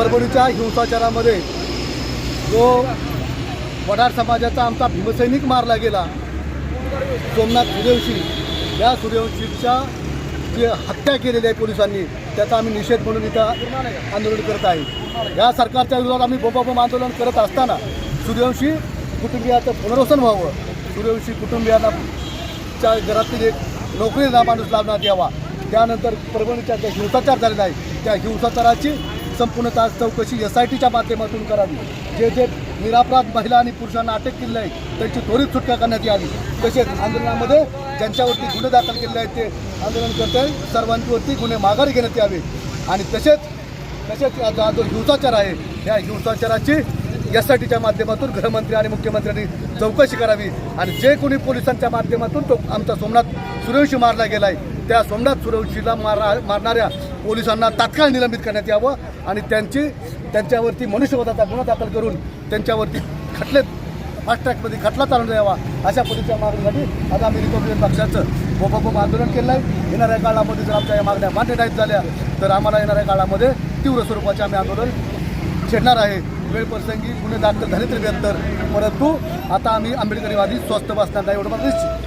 परभणीच्या हिंसाचारामध्ये जो वडार समाजाचा आमचा भीमसैनिक मारला गेला सोमनाथ सूर्यवंशी या सूर्यवंशीच्या जी हत्या केलेली आहे पोलिसांनी त्याचा आम्ही निषेध म्हणून इथं आंदोलन करत आहे. या सरकारच्या विरोधात आम्ही बोबाबोम आंदोलन करत असताना सूर्यवंशी कुटुंबियाचं पुनर्वसन व्हावं. सूर्यवंशी कुटुंबियांना च्या घरातील एक नोकरीला माणूस लावण्यात यावा. त्यानंतर परभणीच्या ज्या हिंसाचार झालेला आहे त्या हिंसाचाराची संपूर्णतः चौकशी एस आय टीच्या माध्यमातून करावी. जे जे निरापराध महिला आणि पुरुषांना अटक केली आहे त्यांची त्वरित सुटका करण्यात यावी. तसेच आंदोलनामध्ये ज्यांच्यावरती गुन्हे दाखल केलेले आहेत ते आंदोलनकर्ते सर्वांवरती गुन्हे माघारी घेण्यात यावे. आणि तसेच तसेच हा जो हिंसाचार आहे या हिंसाचाराची एस आय टीच्या माध्यमातून गृहमंत्री आणि मुख्यमंत्र्यांनी चौकशी करावी. आणि जे कोणी पोलिसांच्या माध्यमातून तो आमचा सोमनाथ सूर्यवंशी मारला गेला आहे त्या सोमनाथ सूर्यवंशीला मारा मारणाऱ्या पोलिसांना तात्काळ निलंबित करण्यात यावं आणि त्यांची त्यांच्यावरती मनुष्यवधाचा गुन्हा दाखल करून त्यांच्यावरती खटले फास्ट ट्रॅकमध्ये खटला चालवण्यात यावा अशा पद्धतीच्या मागणीसाठी आज आम्ही रिपब्लिकन पक्षाचं बोबाबोब आंदोलन केलं आहे. येणाऱ्या काळामध्ये जर आमच्या या मागण्या मान्य नाहीत झाल्या तर आम्हाला येणाऱ्या काळामध्ये तीव्र स्वरूपाचे आम्ही आंदोलन छेडणार आहे. वेळप्रसंगी गुन्हे दाखल झाले तरी बेहतर परंतु आता आम्ही आंबेडकरीवादी स्वस्थ बसणार नाही एवढं मला निश्चित.